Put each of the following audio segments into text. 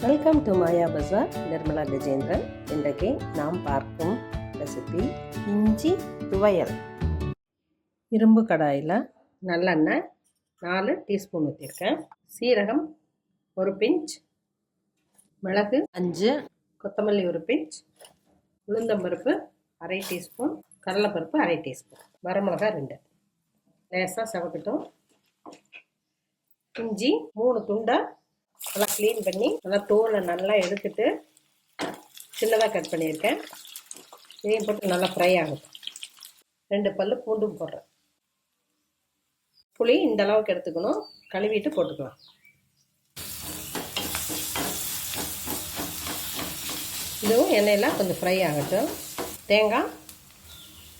Welcome to Maya Bazaar Nirmala Gajendran இன்றைக்கு நாம் பார்க்கும் ரெசிபி இஞ்சி துவையல். இரும்பு கடாயில் நல்லெண்ணெய் நாலு டீஸ்பூன் ஊற்றிருக்கேன் சீரகம் ஒரு பிஞ்ச் மிளகு அஞ்சு கொத்தமல்லி ஒரு பிஞ்ச் உளுந்தம்பருப்பு அரை டீஸ்பூன் கடலைப்பருப்பு அரை டீஸ்பூன் வரமிளகா ரெண்டு. லேசாக செவக்கட்டும். இஞ்சி மூணு துண்டை நல்லா க்ளீன் பண்ணி நல்லா தோலை நல்லா எடுத்துட்டு சின்னதாக கட் பண்ணியிருக்கேன். இதையும் போட்டு நல்லா ஃப்ரை ஆகட்டும். ரெண்டு பல் பூண்டும் போடுறேன். புளி இந்த அளவுக்கு எடுத்துக்கணும். கழுவிட்டு போட்டுக்கலாம். இதுவும் எண்ணெயில் கொஞ்சம் ஃப்ரை ஆகட்டும். தேங்காய்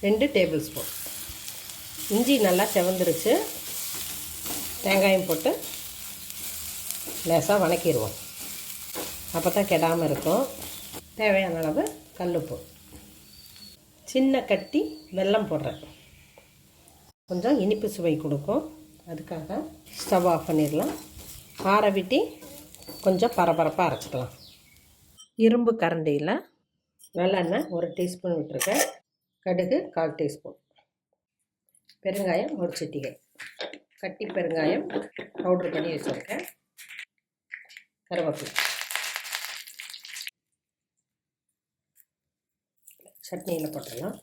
ரெண்டு டேபிள் ஸ்பூன் இஞ்சி நல்லா செவந்துருச்சு. தேங்காயும் போட்டு லேசாக வணக்கிடுவோம். அப்போ தான் கெடாமல் இருக்கும். தேவையான அளவு கல்லுப்பு. சின்ன கட்டி வெல்லம் போடுறேன். கொஞ்சம் இனிப்பு சுவை கொடுக்கும். அதுக்காக ஸ்டவ் ஆஃப் பண்ணிடலாம். ஆற விட்டி கொஞ்சம் பரபரப்பாக அரைச்சிக்கலாம். இரும்பு கரண்டியில் நல்லெண்ணெய் ஒரு டீஸ்பூன் விட்டுருக்கேன். கடுகு கால் டீஸ்பூன். பெருங்காயம் ஒரு சிட்டிகை. கட்டி பெருங்காயம் பவுட்ரு பண்ணி வச்சுருக்கேன். கருவேப்பிலை. சட்னியில் போட்டுடலாம்.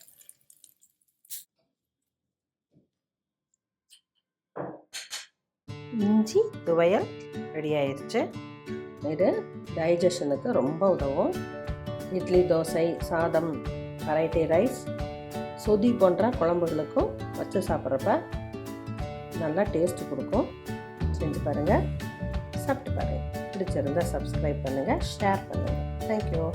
இஞ்சி துவையல் ரெடி ஆயிடுச்சு இது டைஜஷனுக்கு ரொம்ப உதவும். இட்லி தோசை சாதம் வெரைட்டி ரைஸ் சொதி போன்ற குழம்புகளுக்கும் வச்சு சாப்பிட்றப்ப நல்லா டேஸ்ட் கொடுக்கும். செஞ்சு பாருங்கள் சாப்பிட்டு பாருங்கள் சப்ஸ்கிரைப் பண்ணுங்கள் ஷேர் பண்ணுங்கள் தேங்க்யூ